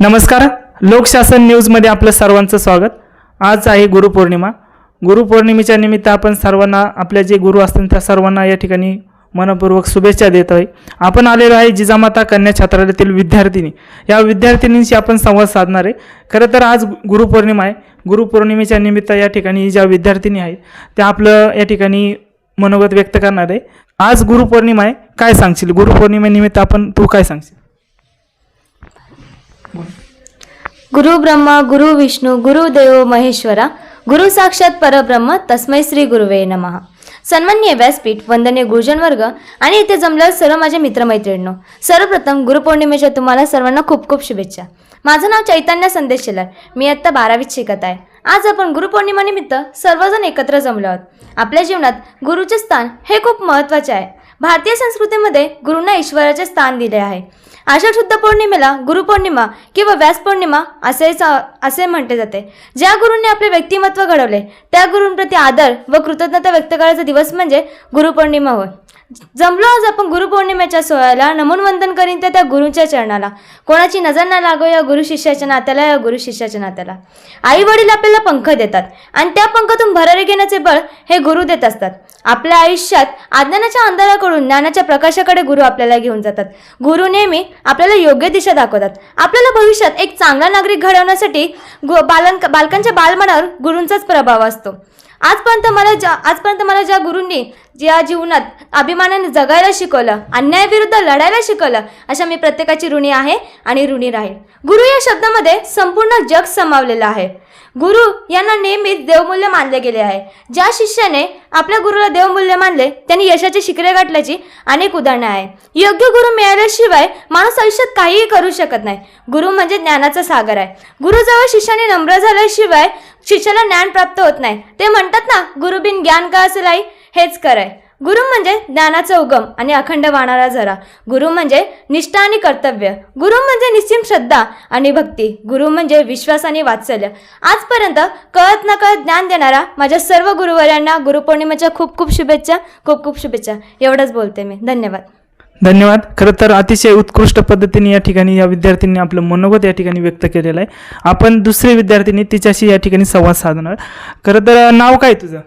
नमस्कार. लोकशासन न्यूजमध्ये आपलं सर्वांचं स्वागत. आज आहे गुरुपौर्णिमा. गुरुपौर्णिमेच्या निमित्त आपण सर्वांना आपल्या जे गुरु असतील त्या सर्वांना या ठिकाणी मनपूर्वक शुभेच्छा देत आहे. आपण आलेलो आहे जिजामाता कन्या छात्रालयातील विद्यार्थिनी. या विद्यार्थिनींशी आपण संवाद साधणार आहे. खरं तर आज गुरुपौर्णिमा आहे. गुरुपौर्णिमेच्या निमित्त या ठिकाणी ज्या विद्यार्थिनी आहेत त्या आपलं या ठिकाणी मनोगत व्यक्त करणार आहे. आज गुरुपौर्णिमा आहे. काय सांगशील? गुरुपौर्णिमेनिमित्त आपण तू काय सांगशील? गुरु ब्रह्मा गुरु विष्णू गुरुदेव महेश्वरा गुरु साक्षात परब्रह्म तस्मै श्री गुरुवे नमः सन्मान्य व्यासपीठ वंदनीय गुरुजन वर्ग आणि इथे जमलेल्या सर्व माझे मित्रमैत्रिणींनो सर्वप्रथम गुरुपौर्णिमेच्या तुम्हाला सर्वांना खूप खूप शुभेच्छा माझं नाव चैतन्य संदेश शेलार मी आत्ता बारावीत शिकत आहे. आज आपण गुरुपौर्णिमानिमित्त सर्वजण एकत्र जमलो आहोत. आपल्या जीवनात गुरुचे स्थान हे खूप महत्त्वाचे आहे. भारतीय संस्कृतीमध्ये गुरूंना ईश्वराचे स्थान दिले आहे. आषाढ शुद्ध पौर्णिमेला गुरुपौर्णिमा किंवा व्यास पौर्णिमा असे असे म्हटले जाते. ज्या गुरूंनी आपले व्यक्तिमत्व घडवले त्या गुरूंप्रती आदर व कृतज्ञता व्यक्त करायचा दिवस म्हणजे गुरुपौर्णिमा होय. जमलो आज आपण गुरुपौर्णिमेच्या सोहळ्याला नमन वंदन करीन त्या त्या गुरूंच्या चरणाला. कोणाची नजर ना लागो या गुरु शिष्याच्या नात्याला या गुरु शिष्याच्या नात्याला. आई वडील आपल्याला पंख देतात आणि त्या पंखातून भरारी घेण्याचे बळ हे गुरु देत असतात. आपल्या आयुष्यात अज्ञानाच्या अंधाराकडून ज्ञानाच्या प्रकाशाकडे गुरु आपल्याला घेऊन जातात. गुरु नेहमी आपल्याला योग्य दिशा दाखवतात. आपल्याला भविष्यात एक चांगला नागरिक घडवण्यासाठी गो बालन बालकांच्या बालमनावर गुरूंचाच प्रभाव असतो. आजपर्यंत मला ज्या आजपर्यंत मला ज्या गुरूंनी ज्या जीवनात अभिमानाने जगायला शिकवलं अन्यायाविरुद्ध लढायला शिकवलं अशा मी प्रत्येकाची ऋणी आहे आणि ऋणी राहील गुरु या शब्दामध्ये संपूर्ण जग समावलेलं आहे. गुरु यांना नेहमीच देवमूल्य मानले गेले आहे. ज्या शिष्याने आपल्या गुरुला देवमूल्य मानले त्यांनी यशाचे शिखरे गाठल्याची अनेक उदाहरणं आहे योग्य गुरु मिळाल्याशिवाय माणूस आयुष्यात काहीही करू शकत नाही. गुरु म्हणजे ज्ञानाचा सागर आहे. गुरुजवळ शिष्याने नम्र झाल्याशिवाय शिष्याला ज्ञान प्राप्त होत नाही. ते म्हणतात ना गुरुबिन ज्ञान का असेल आई हेच कराय गुरु म्हणजे ज्ञानाचा उगम आणि अखंड वाणारा झरा. गुरु म्हणजे निष्ठा आणि कर्तव्य. गुरु म्हणजे निश्चिम श्रद्धा आणि भक्ती. गुरु म्हणजे विश्वास आणि वात्सल्य. आजपर्यंत कळत नकळत ज्ञान देणारा माझ्या सर्व गुरुवर्यांना गुरुपौर्णिमेच्या खूप खूप शुभेच्छा खूप खूप शुभेच्छा. एवढंच बोलते मी. धन्यवाद. धन्यवाद. खरं तर अतिशय उत्कृष्ट पद्धतीने या ठिकाणी या विद्यार्थ्यांनी आपलं मनोगत या ठिकाणी व्यक्त केलेलं आहे. आपण दुसरी विद्यार्थिनी तिच्याशी या ठिकाणी संवाद साधणार खरं तर नाव काय तुझं?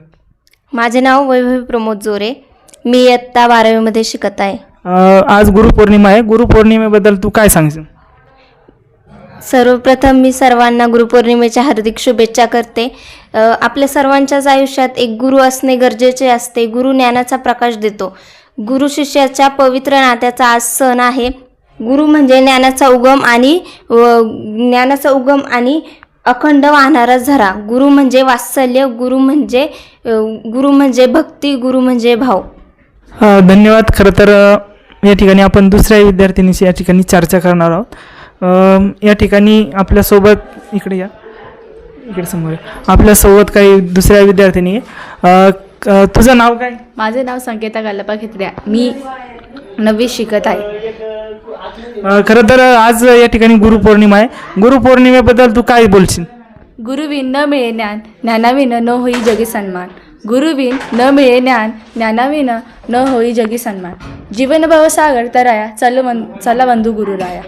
माझे नाव वैभवी प्रमोद जोरे. मी इयत्ता बारावीमध्ये शिकत आहे. अं, आज गुरुपौर्णिमा आहे. गुरुपौर्णिमेबद्दल तू काय सांगशील? सर्वप्रथम मी सर्वांना गुरुपौर्णिमेच्या हार्दिक शुभेच्छा करते. अ, आपल्या सर्वांच्याच आयुष्यात एक गुरु असणे गरजेचे असते. गुरु ज्ञानाचा प्रकाश देतो. गुरु शिष्याच्या पवित्र नात्याचा आज सण आहे. गुरु म्हणजे ज्ञानाचा उगम आणि व ज्ञानाचा उगम आणि अखंड वाहणारा झरा. गुरु म्हणजे वात्सल्य गुरु म्हणजे गुरु म्हणजे भक्ती गुरु म्हणजे भाव. धन्यवाद. खरं तर या ठिकाणी आपण दुसऱ्या विद्यार्थिनीशी या ठिकाणी चर्चा करणार आहोत. या ठिकाणी आपल्यासोबत इकडे या. इकडे समोर आपल्यासोबत काही दुसऱ्या विद्यार्थिनी. तुझं नाव काय? माझे नाव संकेता गालपा खेत्र्या मी नववी शिकत आहे. अं, खरं तर आज या ठिकाणी गुरुपौर्णिमा आहे. गुरुपौर्णिमेबद्दल तू काय बोलशील? गुरुविन न मिळे ज्ञान ज्ञानाविन न होई जगी सन्मान. गुरुविन न मिळे ज्ञान ज्ञानाविन न होई जगी सन्मान. जीवन भवसागर तराया चल वन चला बंधू गुरुराया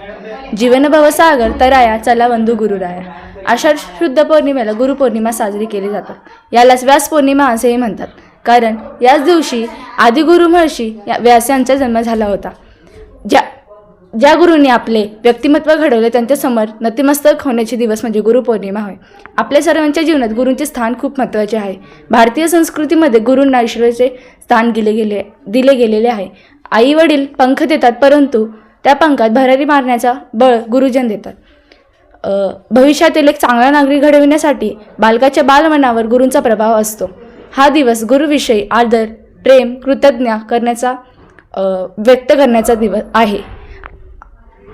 जीवन भवसागर तराया चला बंधू गुरुराया आषाढ शुद्ध पौर्णिमेला गुरुपौर्णिमा साजरी केली जातात. यालाच व्यास पौर्णिमा असेही म्हणतात. कारण याच दिवशी आदिगुरु महर्षी या व्यास यांचा जन्म झाला होता. ज्या ज्या गुरूंनी आपले व्यक्तिमत्व घडवले त्यांच्यासमोर नतिमस्तक होण्याचे दिवस म्हणजे गुरुपौर्णिमा होय. आपल्या सर्वांच्या जीवनात गुरूंचे स्थान खूप महत्त्वाचे आहे. भारतीय संस्कृतीमध्ये गुरूंना ईश्वराचे स्थान दिले गेले दिले गेलेले आहे. आई वडील पंख देतात परंतु त्या पंखात भरारी मारण्याचा बळ गुरुजन देतात. भविष्यातील एक चांगला नागरिक घडविण्यासाठी बालकाच्या बालमनावर गुरूंचा प्रभाव असतो. हा दिवस गुरुविषयी आदर प्रेम कृतज्ञ करण्याचा व्यक्त करण्याचा दिवस आहे.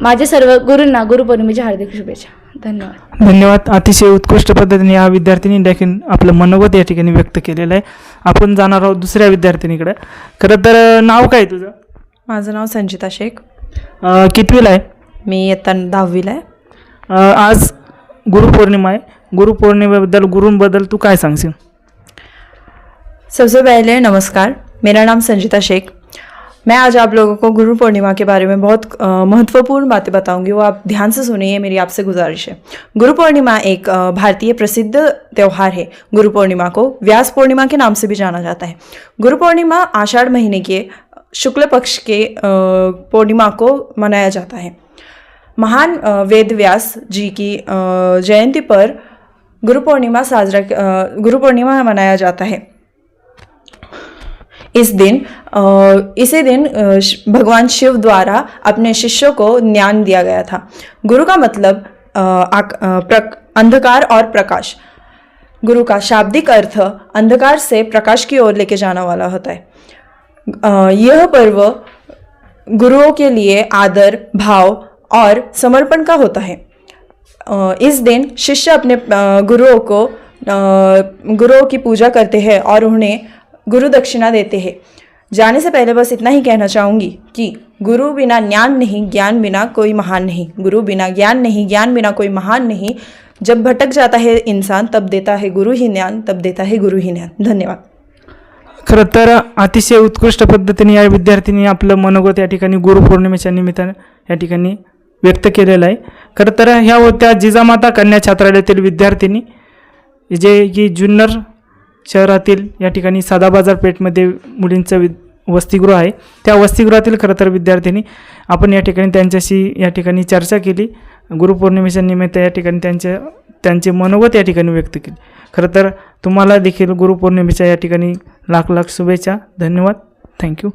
माझे सर्व गुरूंना गुरुपौर्णिमेच्या हार्दिक शुभेच्छा. धन्यवाद. धन्यवाद. अतिशय उत्कृष्ट पद्धतीने या विद्यार्थिनी देखील आपलं मनोगत या ठिकाणी व्यक्त केलेलं आहे. आपण जाणार आहोत दुसऱ्या विद्यार्थिनीकडे. खरं तर नाव काय तुझं? माझं नाव संचिता शेख. कितवीला आहे? मी इयत्ता दहावीला आहे. आज गुरुपौर्णिमा आहे. गुरुपौर्णिमेबद्दल गुरूंबद्दल तू काय सांगशील? सबसे पहले नमस्कार, मेरा नाम संजीता शेख। मैं आज आप लोगों को गुरु पूर्णिमा के बारे में बहुत महत्वपूर्ण बातें बताऊँगी, वो आप ध्यान से सुनिए, मेरी आपसे गुजारिश है। गुरु पूर्णिमा एक भारतीय प्रसिद्ध त्यौहार है। गुरु पूर्णिमा को व्यास पूर्णिमा के नाम से भी जाना जाता है। गुरु पूर्णिमा आषाढ़ महीने के, शुक्ल पक्ष के पूर्णिमा को मनाया जाता है। महान वेद व्यास जी की जयंती पर गुरु पूर्णिमा साजरा गुरु पूर्णिमा मनाया जाता है। इस दिन इसी दिन भगवान शिव द्वारा अपने शिष्यों को ज्ञान दिया गया था। गुरु का मतलब अंधकार और प्रकाश। गुरु का शाब्दिक अर्थ अंधकार से प्रकाश की ओर लेके जाना वाला होता है। यह पर्व गुरुओं के लिए आदर, भाव और समर्पण का होता है। इस दिन शिष्य अपने गुरुओं को गुरुओं की पूजा करते हैं और उन्हें गुरु दक्षिणा देते हैं। जाने से पहले बस इतना ही कहना चाहूँगी कि गुरु बिना ज्ञान नहीं, ज्ञान बिना कोई महान नहीं। गुरु बिना ज्ञान नहीं, ज्ञान बिना कोई महान नहीं। जब भटक जाता है इंसान, तब देता है गुरु ही ज्ञान, तब देता है गुरु ही ज्ञान। धन्यवाद। खरं तर अतिशय उत्कृष्ट पद्धतीने या विद्यार्थ्यांनी आपलं मनोगत या ठिकाणी गुरुपौर्णिमेच्या निमित्तानं या ठिकाणी व्यक्त केलेलं आहे. खरं तर ह्या होत्या जिजामाता कन्या छात्रालयातील विद्यार्थिनी, जे की जुन्नर शहरातील या ठिकाणी सादा बाजारपेठमध्ये मुलींचं वि वसतिगृह आहे. त्या वसतिगृहातील खरं तर विद्यार्थ्यांनी आपण या ठिकाणी त्यांच्याशी या ठिकाणी चर्चा केली. गुरुपौर्णिमेच्या निमित्त या ठिकाणी त्यांच्या त्यांचे मनोगत या ठिकाणी व्यक्त केले. खरं तर तुम्हाला देखील गुरुपौर्णिमेच्या या ठिकाणी लाख लाख शुभेच्छा. धन्यवाद. थँक्यू.